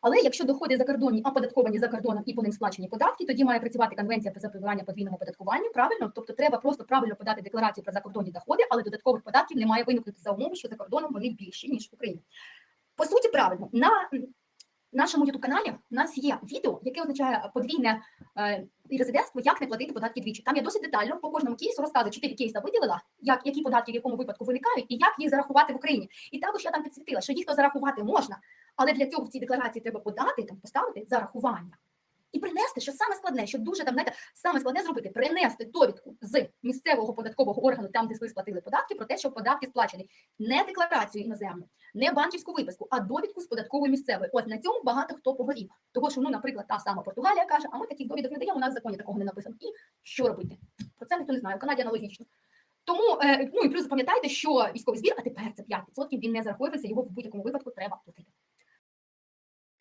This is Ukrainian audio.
Але якщо доходи закордонні оподатковані за кордоном і по ним сплачені податки, тоді має працювати конвенція про запобігання подвійному оподаткуванню. Правильно, тобто треба просто правильно подати декларацію про закордонні доходи, але додаткових податків не має виникнути за умови, що за кордоном вони більші ніж в Україні. По суті, правильно на нашому youtube каналі у нас є відео, яке означає подвійне е, резидентство, як не платити податки двічі. Там я досить детально по кожному кейсу розказую, чотири кейса виділила, як які податки в якому випадку виникають, і як їх зарахувати в Україні. І також я там підсвітила, що їх то зарахувати можна, але для цього в цій декларації треба подати там поставити зарахування. І принести, що саме складне, що дуже там знаєте, саме складне зробити, принести довідку з місцевого податкового органу, там де ви сплатили податки, про те, що податки сплачені, не декларацію іноземну, не банківську виписку, а довідку з податкової місцевої. От на цьому багато хто погорів. Того, що ну, наприклад, та сама Португалія каже, а ми таких довідок не даємо, у нас в законі такого не написано. І що робити? Про це ніхто не знає. В Канаді аналогічно. Тому е, ну і плюс запам'ятайте, що військовий збір, а тепер це 5%, він не зараховується, його в будь-якому випадку треба платити.